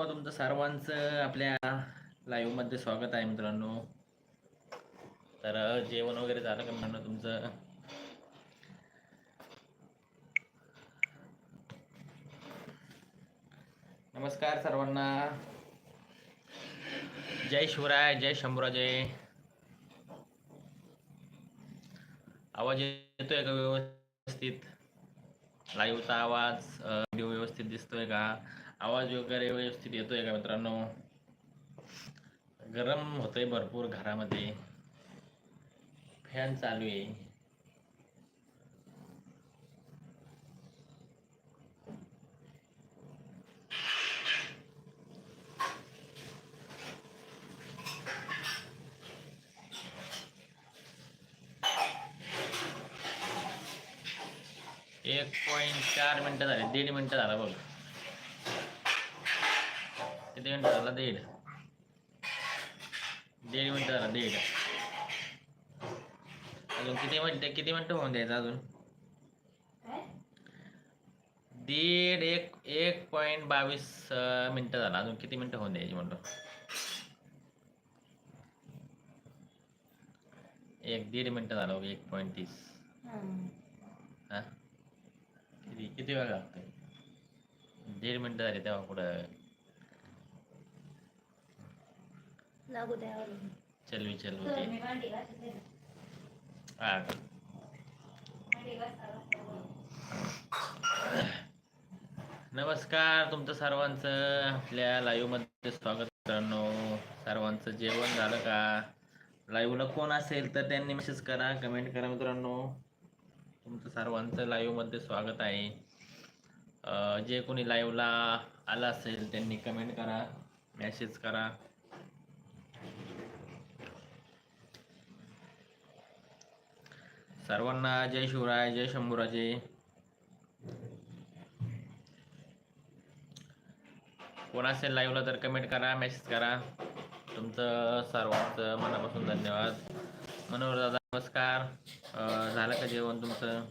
हो, तुमचं सर्वांचं आपल्या लाईव्हमध्ये स्वागत आहे मित्रांनो. तर जेवण वगैरे झालं का म्हणणं तुमचं? नमस्कार सर्वांना. जय शिवराय जय शंभूराजय आवाज येतोय का व्यवस्थित? लाईव्हचा आवाज व्हिडिओ व्यवस्थित दिसतोय का? आवाज वगैरे व्यवस्थित येतोय का मित्रांनो? गरम होतंय भरपूर घरामध्ये. फॅन चालू आहे. एक पॉईंट चार मिनटं झाले दीड मिनटं झाला बघ. किती मिनिटं झाला दीड. दीड मिनिटं झाला दीड. अजून किती मिनिटं किती मिनिटं होऊन द्यायचं अजून? दीड एक एक पॉईंट बावीस मिनिटं झाला. अजून किती मिनिटं होऊन द्यायची म्हणतो एक दीड मिनिटं झालं एक पॉईंट तीस. हा? किती किती वेळ लागतोय? दीड मिनिटं झाली तेव्हा कुठं लागू द्यावर ते मी. हा. घासायला. नमस्कार तुमचं सर्वांचं. आपल्या लाईव्हमध्ये स्वागत मित्रांनो. सर्वांचं जेवण झालं का? लाईव्हला कोण असेल तर त्यांनी मेसेज करा कमेंट करा मित्रांनो. तुमचं सर्वांचं लाईव्हमध्ये स्वागत आहे. जे कोणी लाईव्हला आलं असेल त्यांनी कमेंट करा मेसेज करा. सर्वांना जय शिवराय जय शंभूराजे. कोण असेल लाईव्हला तर कमेंट करा मेसेज करा. तुमचं सर्वांचं मनापासून धन्यवाद. मनोहर दादा नमस्कार. झालं का जेवण तुमचं?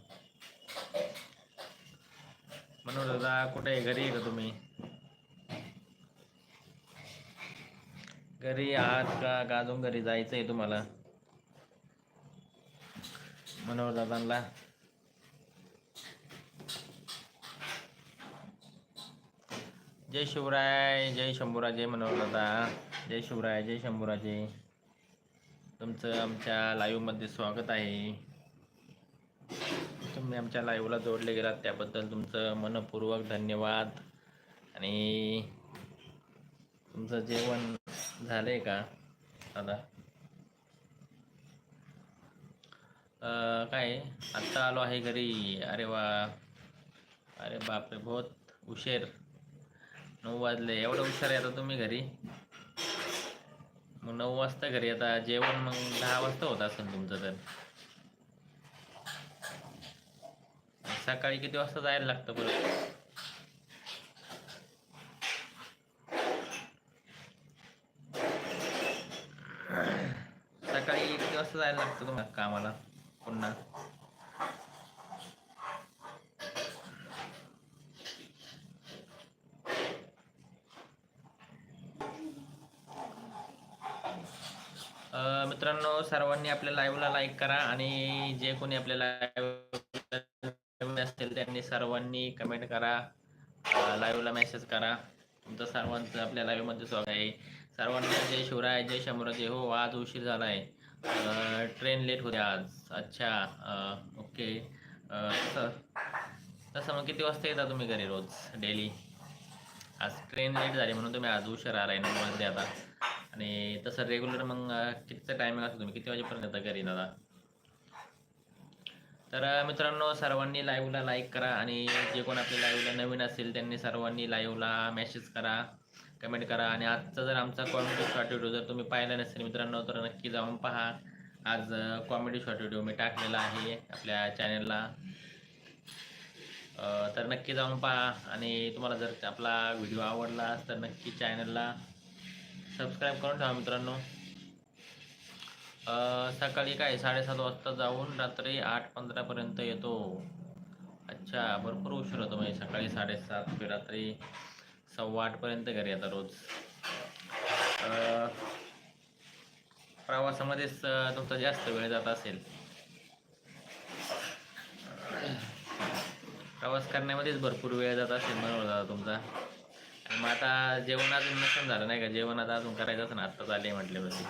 मनोहर दादा कुठे आहे? घरी आहे का तुम्ही? घरी आहात का? का अजून घरी जायचं आहे तुम्हाला? मनोहर दादांना जय शिवराय जय शंभूराजे मनोहर दादा जय शिवराय जय शंभूराजे तुमचं आमच्या लाईव्हमध्ये स्वागत आहे. तुम्ही आमच्या लाईव्हला जोडले गेलात त्याबद्दल तुमचं मनपूर्वक धन्यवाद. आणि तुमचं जेवण झालं आहे का? दादा? काय? आत्ता आलो आहे घरी. अरे वा. अरे बापरे बहुत उशीर नऊ वाजले. एवढं हुशार येता तुम्ही घरी? मग नऊ वाजता घरी. आता जेवण मग दहा वाजता होत असेल तुमचं तर. सकाळी किती वाजता जायला लागतं परत? सकाळी किती वाजता जायला लागतं तुम्हाला कामाला पुन्हा अ, मित्रांनो सर्वांनी आपल्या लाईव्हला लाईक करा आणि जे कोणी आपल्या लाईव्ह असतील त्यांनी सर्वांनी कमेंट करा. लाईव्हला मेसेज करा. तुमचं सर्वांचं आपल्या लाईव्हमध्ये मध्ये स्वागत आहे. सर्वांना जय शिवराय जय शंभराजे हो आज उशीर झाला आहे ट्रेन लेट होते आज. अच्छा. ओके अ, तसं तसं मग किती वाजता येता तुम्ही घरी रोज? डेली आज ट्रेन लेट झाली म्हणून तुम्ही आज उशीर आलाय नऊ वाजले आता. आणि तसं रेग्युलर मग कितीचा टायमिंग असतो तुम्ही? किती वाजेपर्यंत येता घरी दादा? तर मित्रांनो सर्वांनी लाईव्हला लाईक करा आणि जे कोण आपल्या लाईव्हला नवीन असेल त्यांनी सर्वांनी लाईव्हला मेसेज करा कमेंट करा. आणि आजचा जर आमचा कॉमेडी शॉर्ट व्हिडिओ जर तुम्ही पाहिला नसेल मित्रांनो तर नक्की जाऊन पहा. आज कॉमेडी शॉर्ट व्हिडिओ मी टाकलेला आहे आपल्या चॅनलला तर नक्की जाऊन पहा. आणि तुम्हाला जर आपला व्हिडिओ आवडला तर नक्की चॅनलला सबस्क्राईब करून ठेवा मित्रांनो. सकाळी काय? साडेसात वाजता जाऊन रात्री आठ पंधरापर्यंत येतो. अच्छा भरपूर उशीर होतो म्हणजे सकाळी साडेसात ते रात्री सव्वा आठपर्यंत घरी येतात रोज. प्रवासामध्येच तुमचा जास्त वेळ जात असेल. प्रवास करण्यामध्येच भरपूर वेळ जात असेल म्हणून दादा तुमचा. मग आता जेवण अजून नसेल झालं नाही का? जेवण आता अजून करायचं असं ना आत्ताच आले म्हटले म्हणजे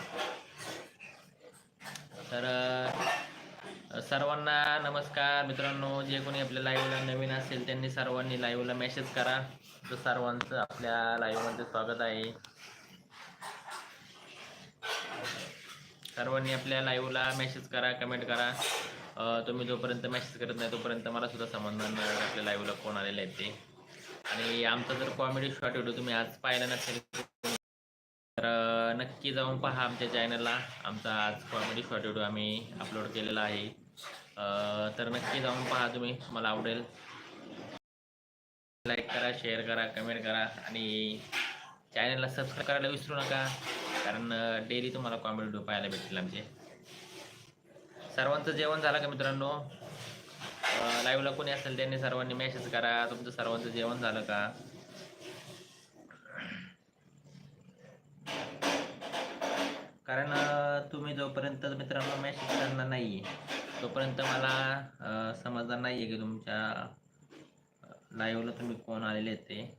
तर सर्वांना नमस्कार. मित्रांनो जे कोणी आपल्या लाईव्हला नवीन असेल त्यांनी सर्वांनी लाईव्हला मेसेज करा. तर सर्वांचं आपल्या लाईव्हमध्ये स्वागत आहे. सर्वांनी आपल्या लाईव्हला मेसेज करा कमेंट करा. तुम्ही जोपर्यंत मेसेज करत नाही तोपर्यंत मला सुद्धा समजणार नाही आपल्या लाईव्हला कोण आलेले आहेत ते. आणि आमचा जर कॉमेडी शॉर्ट व्हिडिओ तुम्ही आज पाहिला नसेल तर नक्की जाऊन पहा आमच्या चॅनलला आमचा आज कॉमेडी शॉर्ट व्हिडिओ आम्ही अपलोड केलेला आहे. तर नक्की जाऊन पहा तुम्ही मला आवडेल. लाईक करा शेअर करा कमेंट करा आणि चॅनलला सबस्क्राईब करायला विसरू नका कारण डेली तुम्हाला कॉमेडी व्हिडिओ पाहायला भेटतील आमचे. सर्वांचं जेवण झालं का मित्रांनो? लाईव्हला कोणी असेल त्यांनी सर्वांनी मेसेज करा. तुमचं सर्वांचं जेवण झालं का? कारण तुम्ही जोपर्यंत मित्रांनो मेसेज करणार नाही तोपर्यंत मला समजणार नाही आहे की तुमच्या लाईव्हला तुम्ही कोण आलेले आहेत ते.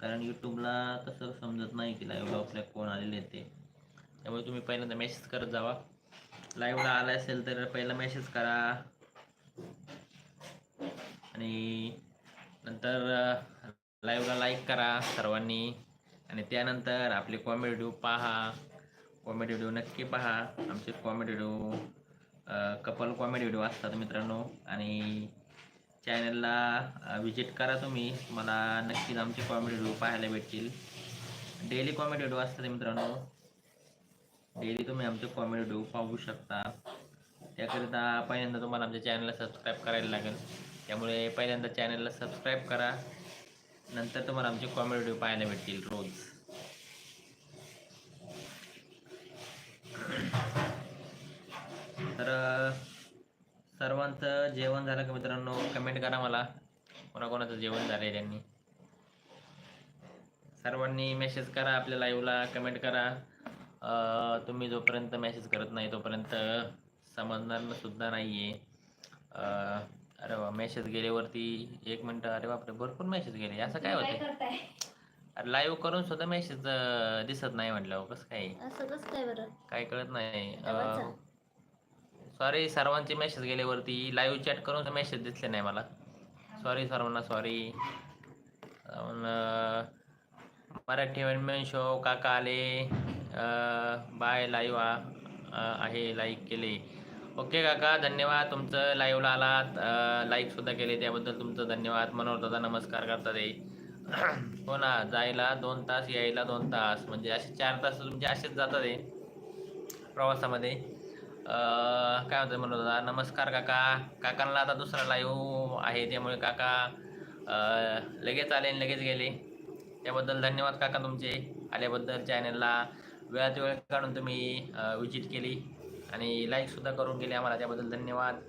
कारण यूट्यूबला तसं समजत नाही की लाईव्हला आपल्या कोण आलेले ते. त्यामुळे तुम्ही पहिल्यांदा मेसेज करत जावा. लाईव्हला आला असेल तर पहिला मेसेज करा. आणि नंतर लाईव्हला लाईक करा सर्वांनी. आणि त्यानंतर आपले कॉमेडी व्हिडिओ पहा. कॉमेडी व्हिडिओ नक्की पहा. आमचे comedy video couple comedy video असतात मित्रांनो. आणि चॅनलला विजिट करा तुम्ही. मला नक्कीच आमचे कॉमेडी व्हिडिओ पाहायला भेटतील. डेली कॉमेडी व्हिडिओ असतात मित्रांनो. डेली तुम्ही आमचे कॉमेडी डो पाहू शकता. त्याकरिता पहिल्यांदा तुम्हाला आमच्या चॅनलला सबस्क्राईब करायला लागेल. त्यामुळे पहिल्यांदा चॅनलला सबस्क्राईब करा. नंतर तुम्हाला आमचे कॉमेडी व्हिडिओ पाहायला भेटतील रोज. तर सर्वांचं जेवण झालं का मित्रांनो? कमेंट करा मला. कोणाकोणाचं जेवण झालं आहे त्यांनी? सर्वांनी मेसेज करा आपल्या लाईव्हला कमेंट करा. तुम्ही जोपर्यंत मेसेज करत नाही तोपर्यंत समजणार सुद्धा नाही आहे अरे वा मेसेज गेल्यावरती एक मिनटं अरे बापरे भरपूर मेसेज गेले. असं काय होतं अरे लाईव्ह करून सुद्धा मेसेज दिसत नाही म्हटल्यावर कसं काय? असं कसं काय बरं? काय कळत नाही? सॉरी सर्वांचे मेसेज गेल्यावरती लाईव्ह चॅट करून मेसेज दिसले नाही मला. सॉरी सर्वांना सॉरी मराठी मेन शो काका आले बाय लाईव्ह आहे लाईक केले. ओके काका धन्यवाद तुमचं लाईव्हला आलात. लाईकसुद्धा केले त्याबद्दल तुमचं धन्यवाद. मनोहर दादा नमस्कार करतात आहे हो ना जायला दोन तास यायला दोन तास. म्हणजे असे चार तास तुमचे असेच जातात आहे प्रवासामध्ये. काय होतं मनोहर दादा नमस्कार काका. काकांना आता दुसरा लाईव्ह आहे त्यामुळे काका लगेच आले आणि लगेच गेले. त्याबद्दल धन्यवाद काका तुमचे. आल्याबद्दल चॅनलला वेळात वेळ काढून तुम्ही विजिट केली आणि लाईकसुद्धा करून गेली आम्हाला. त्याबद्दल धन्यवाद.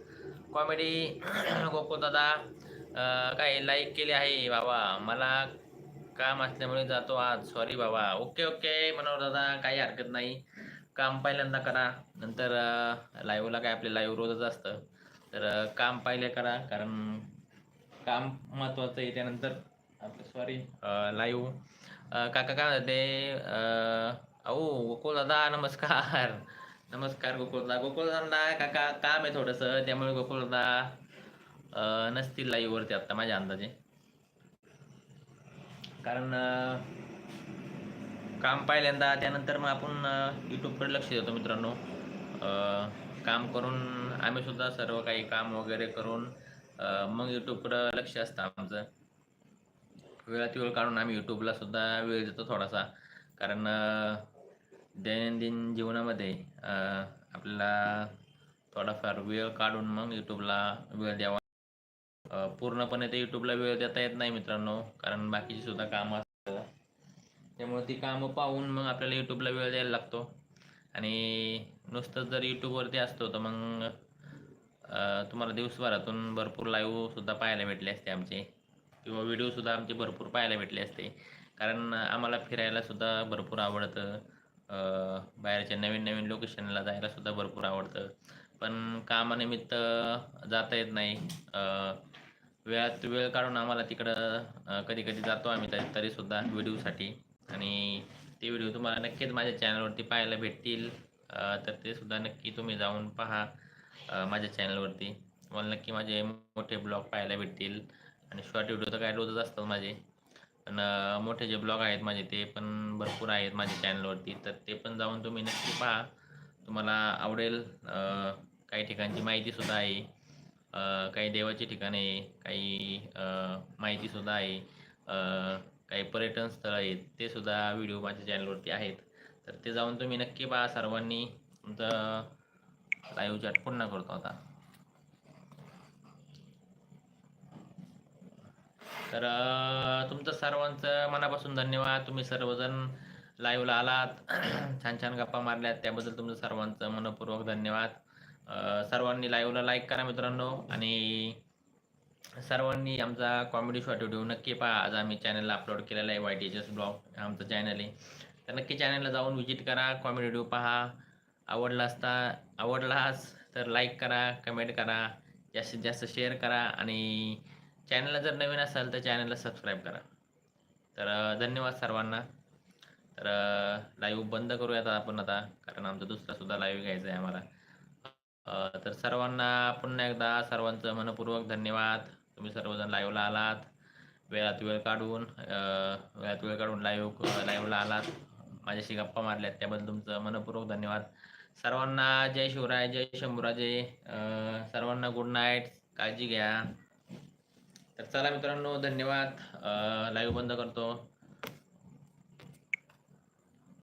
कॉमेडी गोकुळ दादा काय लाईक केले आहे? बाबा मला काम असल्यामुळे जातो आज. सॉरी बाबा. ओके ओके मनोहर दादा काही हरकत नाही. काम पहिल्यांदा करा. नंतर लाईव्हला काय आपले लाईव्ह रोजच असतं. तर काम पहिले करा. कारण काम महत्त्वाचं आहे. त्यानंतर आपलं सॉरी लाईव्ह काका काय म्हणते अहो गोकुळ दादा नमस्कार नमस्कार गोकुळ दादा गोकुळ काका काम आहे थोडंसं त्यामुळे गोकुळदा नसतील लाईव्हवरती आत्ता माझ्या अंदाजे कारण काम पहिल्यांदा त्यानंतर मग आपण यूट्यूबकडे लक्ष देतो मित्रांनो काम करून आम्ही सुद्धा सर्व काही काम वगैरे करून मग यूट्यूबकडं लक्ष असतं आमचं वेळात वेळ काढून आम्ही यूट्यूबला सुद्धा वेळ देतो थोडासा. कारण दैनंदिन जीवनामध्ये आपल्याला थोडाफार वेळ काढून मग यूट्यूबला वेळ द्यावा. पूर्णपणे ते यूट्यूबला वेळ देता येत नाही मित्रांनो. कारण बाकीची सुद्धा कामं असतात. त्यामुळे ती कामं पाहून मग आपल्याला यूट्यूबला वेळ द्यायला लागतो. आणि नुसतं जर यूट्यूबवरती असतो तर मग तुम्हाला दिवसभरातून भरपूर लाईव्ह सुद्धा पाहायला भेटले असते आमचे. किंवा व्हिडिओसुद्धा आमचे भरपूर पाहायला भेटले असते. कारण आम्हाला फिरायलासुद्धा भरपूर आवडतं. बाहेरच्या नवीन नवीन लोकेशनला जायलासुद्धा भरपूर आवडतं. पण कामानिमित्त जाता येत नाही. वेळात वेळ काढून आम्हाला तिकडं कधी कधी जातो आम्ही तरीसुद्धा व्हिडिओसाठी आणि ते व्हिडिओ तुम्हाला नक्कीच माझ्या चॅनलवरती पाहायला भेटतील. तर ते सुद्धा नक्की तुम्ही जाऊन पहा माझ्या चॅनलवरती तुम्हाला नक्की माझे मोठे ब्लॉग पाहायला भेटतील. आणि शॉर्ट व्हिडिओ तर काय रोजच असतात माझे. पण मोठे जे ब्लॉग आहेत माझे ते पण भरपूर आहेत माझ्या चॅनलवरती तर ते पण जाऊन तुम्ही नक्की पहा. तुम्हाला आवडेल काही ठिकाणची माहितीसुद्धा आहे. काही देवाची ठिकाणे आहे काही माहितीसुद्धा आहे. काही पर्यटन स्थळ आहेत ते सुद्धा व्हिडिओ माझ्या चॅनलवरती आहेत. तर ते जाऊन तुम्ही नक्की पहा सर्वांनी. तुमचं लाईव्ह चॅट पुन्हा करतो आता. तर तुमचं सर्वांचं मनापासून धन्यवाद. तुम्ही सर्वजण लाईव्हला आलात. छान छान गप्पा मारल्यात. त्याबद्दल तुमचं सर्वांचं मनपूर्वक धन्यवाद. सर्वांनी लाईव्हला लाईक करा मित्रांनो. आणि सर्वांनी आमचा कॉमेडी शॉर्ट व्हिडिओ नक्की पहा. आज आम्ही चॅनलला अपलोड केलेला आहे Y T H S blog आमचं चॅनल आहे. तर नक्की चॅनलला जाऊन व्हिजिट करा. कॉमेडी व्हिडिओ पहा. आवडला असता आवडलाच तर लाईक करा कमेंट करा. जास्तीत जास्त शेअर करा. आणि चॅनलला जर नवीन असाल तर चॅनलला सबस्क्राईब करा. तर धन्यवाद सर्वांना. तर लाईव्ह बंद करूयात आपण आता कारण आमचा दुसरासुद्धा लाईव्ह घ्यायचा आहे आम्हाला. तर सर्वांना पुन्हा एकदा सर्वांचं मनपूर्वक धन्यवाद. तुम्ही सर्वजण लाईव्हला आलात. वेळात वेळ काढून वेळात वेळ काढून लाईव्ह लाईव्हला आलात. माझ्याशी गप्पा मारल्यात त्याबद्दल तुमचं मनपूर्वक धन्यवाद. सर्वांना जय शिवराय जय शंभूराजे. सर्वांना गुड नाईट काळजी घ्या. तर चला मित्रांनो धन्यवाद. लाईव्ह बंद करतो.